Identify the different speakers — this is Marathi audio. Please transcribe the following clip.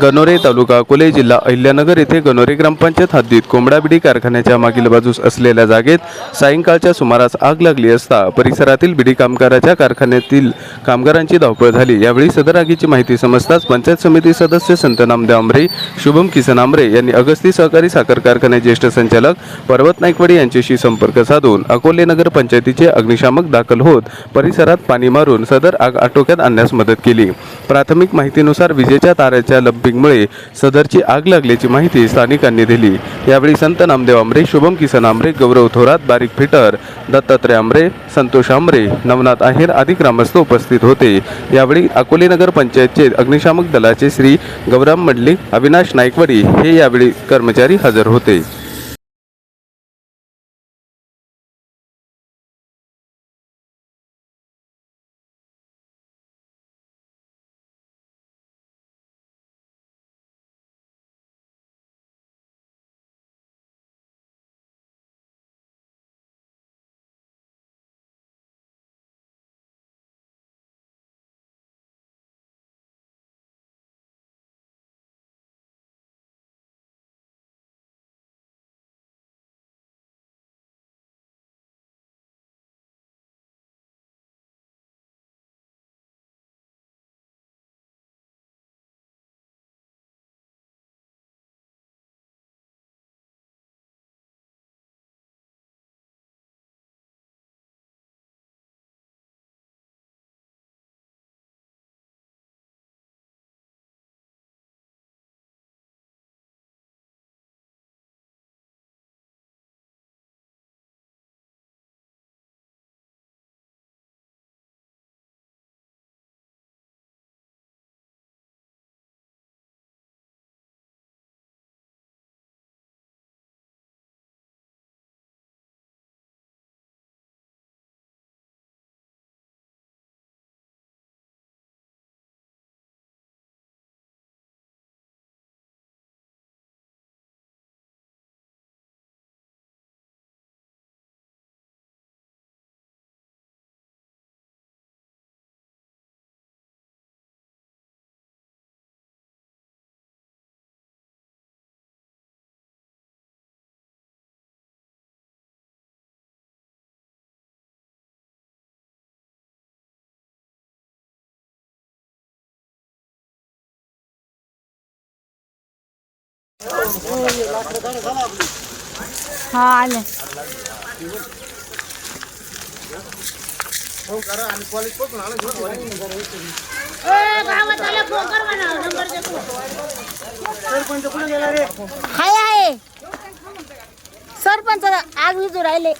Speaker 1: गणोरे तालुका अकोले जिल्हा अहिल्यानगर येथे गणोरे ग्रामपंचायत हद्दीत कोंबडाबिडी कारखान्याच्या मागील बाजूस असलेल्या जागेत सायंकाळच्या सुमारास आग लागली असता परिसरातील बिडी कामगाराच्या कारखान्यातील कामगारांची धावपळ झाली. यावेळी सदर आगीची माहिती समजताच पंचायत समिती सदस्य संत नामदेव आंबरे शुभम किसन आंबरे यांनी अगस्ती सहकारी साखर कारखाने ज्येष्ठ संचालक पर्वत नायकवाडी यांच्याशी संपर्क साधून अकोले नगर पंचायतीचे अग्निशामक दाखल होत परिसरात पाणी मारून सदर आग आटोक्यात आणण्यास मदत केली. प्राथमिक माहितीनुसार विजेच्या ताराच्या पिंगमुळे सदरची आग लागल्याची माहिती स्थानिकांनी दिली. यावेळी संत नामदेव आंबरे शुभम किसन आंबरे गौरव थोरात बारीक फिटर दत्तात्रय आंबरे संतोष आंबरे नवनाथ आहेर आदी ग्रामस्थ उपस्थित होते. यावेळी अकोले नगर पंचायतचे अग्निशामक दलाचे श्री गौराम मंडलिक अविनाश नाईकवडी हे यावेळी कर्मचारी हजर होते.
Speaker 2: हा आले. हाय आहे सरपंच आग विजू राहिले.